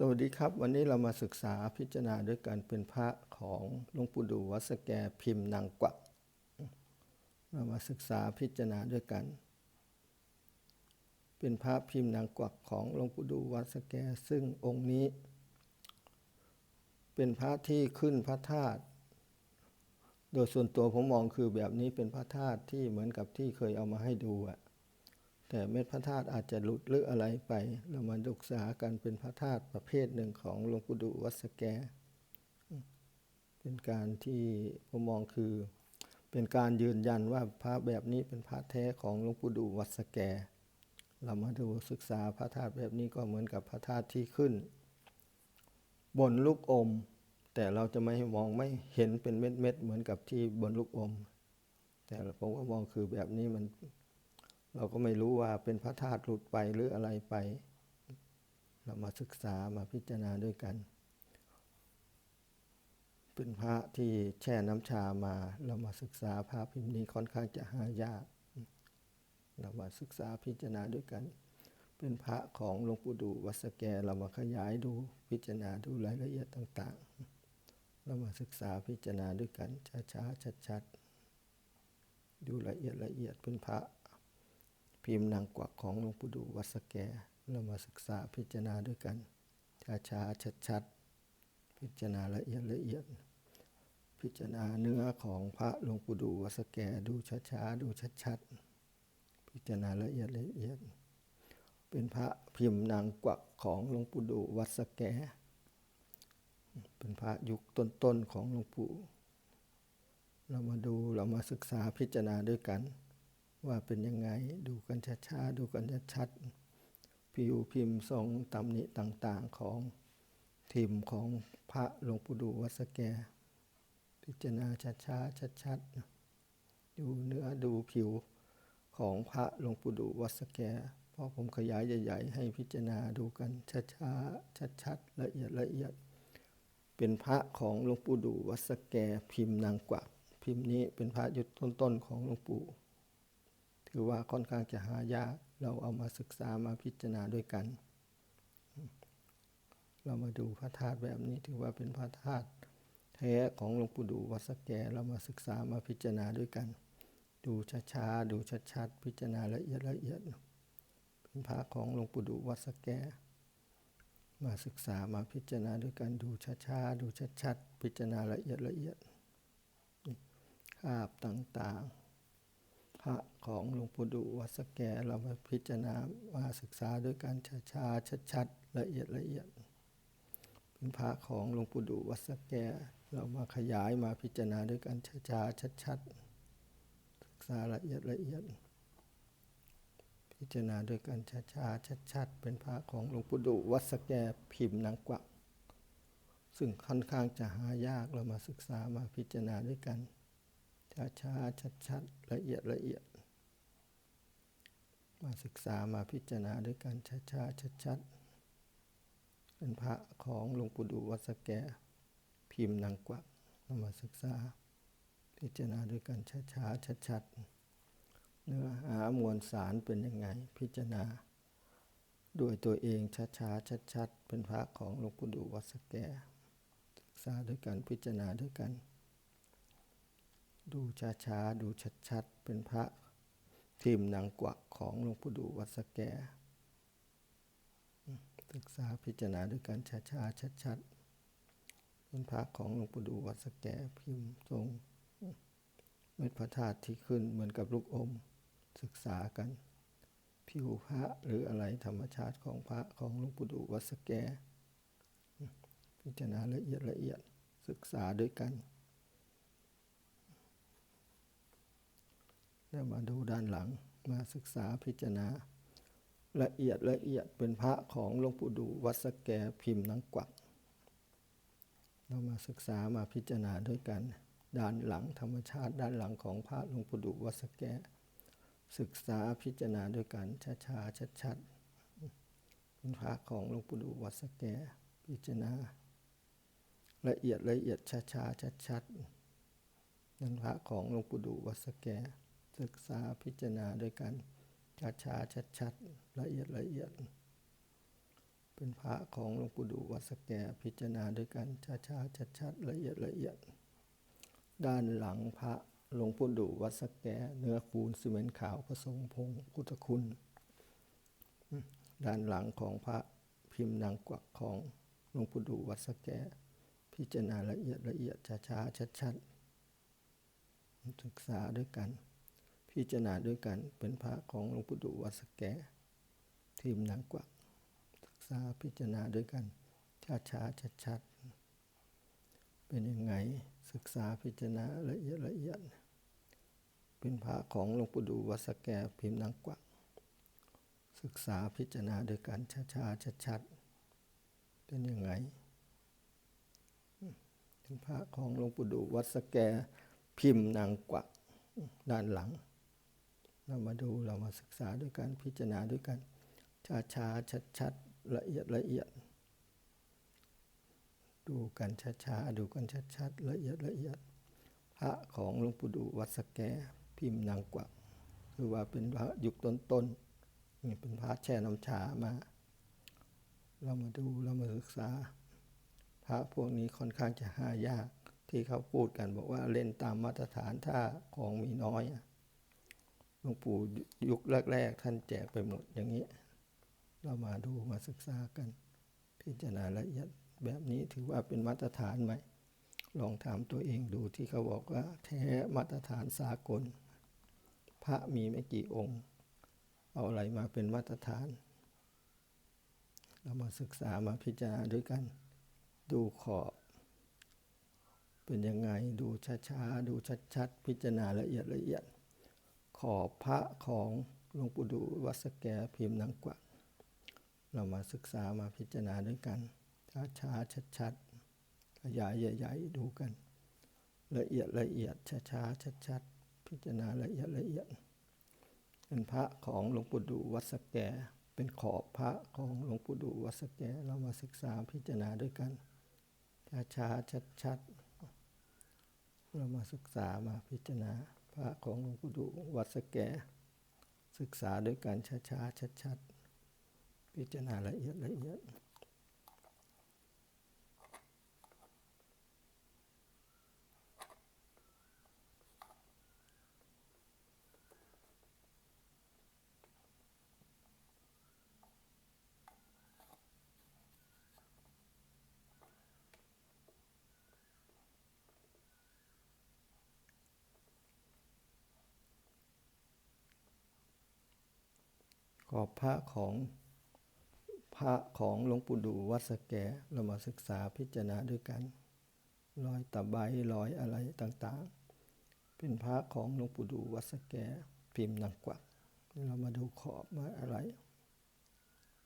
สวัสดีครับ วันนี้เรามาศึกษาพิจารณาด้วยการเป็นพระของหลวงปู่ดูวัดสแกพิมพ์นางกวัก เรามาศึกษาพิจารณาด้วยกัน เป็นพระพิมพ์นางกวักของหลวงปู่ดูวัดสแกซึ่งองค์นี้ เป็นพระที่ขึ้นพระธาตุโดยส่วนตัวผมมองคือแบบนี้เป็นพระธาตุที่เหมือนกับที่เคยเอามาให้ดูอะ แต่เม็ดพระธาตุอาจจะหลุดหรืออะไรไป เรามาศึกษากันเป็นพระธาตุประเภทหนึ่งของหลวงปู่ดูวัดสแก เป็นการที่ผมมองคือ เป็นการยืนยันว่าพระแบบนี้เป็นพระแท้ของหลวงปู่ดูวัดสแก เรามาดูศึกษาพระธาตุแบบนี้ก็เหมือนกับพระธาตุที่ขึ้น บนลูกอม แต่เราจะไม่มองไม่เห็นเป็นเม็ดเม็ดๆเหมือนกับที่บนลูกอม แต่ผมก็มองคือแบบนี้มัน เราก็ไม่รู้ว่าเป็นพระธาตุหลุดไปหรืออะไรไป เรามาศึกษามาพิจารณาด้วยกัน เป็นพระที่แช่น้ำชามา เรามาศึกษาพระพิมพ์นี้ค่อนข้างจะหายาก เรามาศึกษาพิจารณาด้วยกัน เป็นพระของหลวงปู่ดูวัสแกเรามาขยายดูพิจารณาดูรายละเอียดต่าง ๆ เรามาศึกษาพิจารณาด้วยกันช้าๆชัดๆดูละเอียดละเอียดเป็นพระ พิมพ์นางกวักของหลวงปู่ดูวัดสแก เรามาศึกษาพิจารณาด้วยกันช้าๆชัดๆ พิจารณาละเอียดละเอียด พิจารณาเนื้อของพระหลวงปู่ดูวัดสแกดูช้าๆดูชัดๆ พิจารณาละเอียดละเอียด เป็นพระพิมพ์นางกวักของหลวงปู่ดูวัดสแก เป็นพระยุคต้นๆของหลวงปู่เรามาดูเรามาศึกษาพิจารณาด้วยกัน ว่าเป็นยังไง ดูกันช้าๆดูกันชัดๆผิวพิมพ์ทรงตำหนิต่างๆของทิมของพระหลวงปู่ดูวัดสแก พิจารณาช้าๆชัดๆดูเนื้อดูผิวของพระหลวงปู่ดูวัดสแกเพราะผมขยายใหญ่ๆ ให้พิจารณาดูกันช้าๆชัดๆละเอียดละเอียดเป็นพระของหลวงปู่ดูวัดสแกพิมพ์นางกวักพิมพ์นี้เป็นพระยุคต้นๆของหลวงปู่ ถือว่าค่อนข้างจะหายากเราเอามาศึกษามาพิจารณาด้วยกัน เรามาดูพระธาตุแบบนี้ถือว่าเป็นพระธาตุแท้ของหลวงปู่ดูวัดสแกเรามาศึกษามาพิจารณาด้วยกัน ดูช้าๆดูชัดๆพิจารณาละเอียดละเอียดเป็นพระของหลวงปู่ดูวัดสแกมาศึกษามาพิจารณาด้วยกันดูช้าๆดูชัดๆพิจารณาละเอียดละเอียดคาบต่างๆ ระของหลวงปู่ดูวัดสแกเรามาพิจารณามาศึกษาด้วยกันช้าๆชัดๆละเอียดละเอียดเป็นพระของหลวงปู่ดูวัดสแกเรามาขยายมาพิจารณาด้วยกันช้าๆชัดๆศึกษาละเอียดละเอียด พิจารณาด้วยกันช้าๆชัดๆเป็นพระของหลวงปู่ดูวัดสแกพิมพ์นางกวักซึ่งค่อนข้างจะหายากเรามาศึกษามาพิจารณาด้วยกัน ช้าๆ ชัดๆ ละเอียดละเอียด มาศึกษามาพิจารณาด้วยกันช้าๆ ชัดๆ เป็นพระของหลวงปู่ดูวัดสแก พิมพ์นางกวักเรามาศึกษา พิจารณาด้วยกันช้าๆ ชัดๆ เนื้อหามวลสารเป็นยังไง พิจารณาด้วยตัวเองช้าๆ ชัดๆ เป็นพระของหลวงปู่ดูวัดสแก ศึกษาด้วยกันพิจารณาด้วยกัน ดูช้าๆ ดูชัดๆ เป็นพระทิมนางกวักของหลวงปู่ดูวัดสแก ศึกษาพิจารณาด้วยกันช้าๆ ชัดๆ เป็นพระของหลวงปู่ดูวัดสแกพิมพ์ทรงเม็ดพระธาตุที่ขึ้นเหมือนกับลูกอม ศึกษากันผิวพระหรืออะไรธรรมชาติของพระของหลวงปู่ดูวัดสแก พิจารณาละเอียดละเอียดศึกษาด้วยกัน แล้วมาดูด้านหลังมาศึกษาพิจารณา ละเอียดละเอียดเป็นพระของหลวงปู่ดูวัดสแกพิมพ์นางกวักเรามาศึกษามาพิจารณาด้วยกัน ด้านหลังธรรมชาติด้านหลังของพระหลวงปู่ดูวัดสแก ศึกษาพิจารณาด้วยกันช้าๆชัดๆเป็นพระของหลวงปู่ดูวัดสแกพิจารณาละเอียดละเอียดช้าๆชัดๆเป็นพระของหลวงปู่ดูวัดสแก ศึกษาพิจารณาด้วยกันช้าๆชัดๆละเอียดละเอียด เป็นพระของหลวงปู่ดูวัดสแกพิจารณาด้วยกันช้าๆชัดๆละเอียดละเอียด ด้านหลังพระหลวงปู่ดูวัดสแกเนื้อปูนซีเมนต์ขาวผสมพงพุทธคุณ ด้านหลังของพระพิมพ์นางกวักของหลวงปู่ดูวัดสแก พิจารณาละเอียดละเอียดช้าๆชัดๆศึกษาด้วยกัน พิจารณาด้วยกันเป็นพระของหลวงปู่ดูวัดสแกทีมนางกวักศึกษาพิจารณาด้วยกันช้าๆชัดๆเป็นยังไงศึกษาพิจารณาละเอียดละเอียด เป็นพระของหลวงปู่ดูวัดสแกพิมพ์นางกวักศึกษาพิจารณาด้วยกันช้าๆชัดๆเป็นยังไงเป็นพระของหลวงปู่ดูวัดสแกพิมพ์นางกวักด้านหลัง เรามาดูเรามาศึกษาด้วยกันพิจารณาด้วยกันช้าๆชัดๆละเอียดละเอียด ดูกันช้าๆดูกันชัดๆละเอียดละเอียด พระของหลวงปู่ดูวัดสแกพิมพ์นางกวักคือว่าเป็นพระยุคต้นๆนี่เป็นพระแช่น้ำชามา เรามาดูเรามาศึกษา พระพวกนี้ค่อนข้างจะหายากที่เขาพูดกันบอกว่าเล่นตามมาตรฐานถ้าของมีน้อยอะ หลวงปู่ยุคแรกๆท่านแจกไปหมดอย่างนี้ เรามาดูมาศึกษากัน พิจารณาละเอียดแบบนี้ถือว่าเป็นมาตรฐานไหม ลองถามตัวเองดูที่เขาบอกว่า แท้มาตรฐานสากล พระมีไม่กี่องค์ เอาอะไรมาเป็นมาตรฐาน เรามาศึกษามาพิจารณาด้วยกัน ดูขอบเป็นยังไงดูช้าๆ ดูชัดๆ พิจารณาละเอียดละเอียด ขอบพระของหลวงปู่ดูวัดสแกพิมพ์นางกวักเรามาศึกษามาพิจารณาด้วยกันช้าๆชัดๆขยายใหญ่ๆดูกัน ละเอียดละเอียดช้าๆชัดๆพิจารณาละเอียดละเอียด เป็นพระของหลวงปู่ดูวัดสแกเป็นขอบพระของหลวงปู่ดูวัดสแกเรามาศึกษาพิจารณาด้วยกันช้าๆชัดๆเรามาศึกษามาพิจารณา พระของหลวงปู่ดูวัดสแก ศึกษาด้วยการช้าๆชัดๆ พิจารณาละเอียดละเอียด ขอบพระของพระของหลวงปู่ดูวัดสแกเรามาศึกษาพิจารณาด้วยกันรอยตะไบรอยอะไรต่างๆ เป็นพระของหลวงปู่ดูวัดสแกพิมพ์นางกวักเรามาดูขอบมาอะไร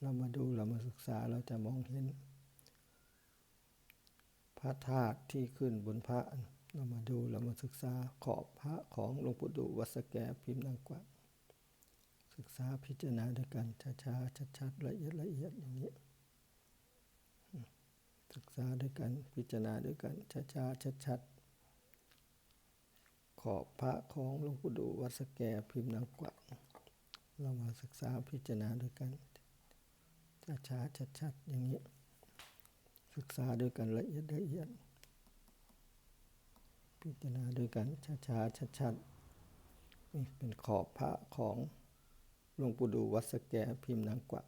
เรามาดูเรามาศึกษาเราจะมองเห็น พระธาตุที่ขึ้นบนพระเรามาดูเรามาศึกษาขอบพระของหลวงปู่ดูวัดสแกพิมพ์นางกวัก ษาพิจารณาด้วยกันช้าๆชัดๆละเอียดละเอียดอย่างนี้ ศึกษาด้วยกันพิจารณาด้วยกันช้าๆชัดๆขอบพระของหลวงปู่ดูวัดสแกพิมพ์นางกวักเรามาศึกษาพิจารณาด้วยกันช้าๆชัดๆอย่างนี้ ศึกษาด้วยกันละเอียดละเอียด พิจารณาด้วยกันช้าๆชัดๆนี่เป็นขอบพระของ หลวงปู่ดูวัดสแกพิมพ์นางกวัก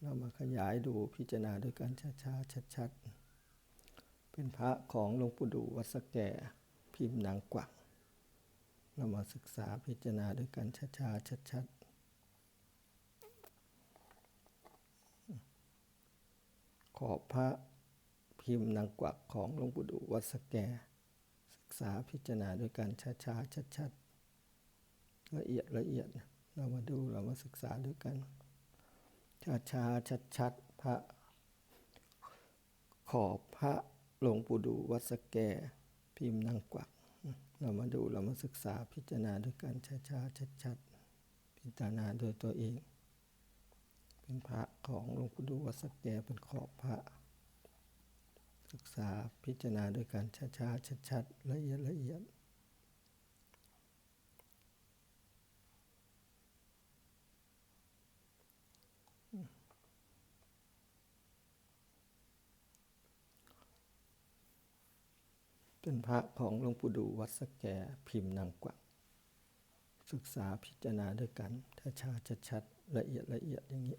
เรามาขยายดูพิจารณาด้วยกันช้าๆชัดๆ เป็นพระของหลวงปู่ดูวัดสแกพิมพ์นางกวัก เรามาศึกษาพิจารณาด้วยกันช้าๆชัดๆขอบพระพิมพ์นางกวักของหลวงปู่ดูวัดสแก ศึกษาพิจารณาด้วยกันช้าๆชัดๆละเอียดละเอียด เรามาดูเรามาศึกษาด้วยกันช้าๆชัดพระ ขอบพระหลวงปู่ดูวัดสแกพิมพ์นางกวัก เรามาดูเรามาศึกษาพิจารณาด้วยกันช้าๆชัดพิจารณาโดยตัวเอง เป็นพระของหลวงปู่ดูวัดสแกเป็นขอบพระ ศึกษาพิจารณาด้วยกันช้าๆชัดๆละเอียดละเอียด เป็นพระของหลวงปู่ดูวัดสแกพิมพ์นางกวักศึกษาพิจารณาด้วยกันถ้าชาชัดๆละเอียดละเอียดอย่างนี้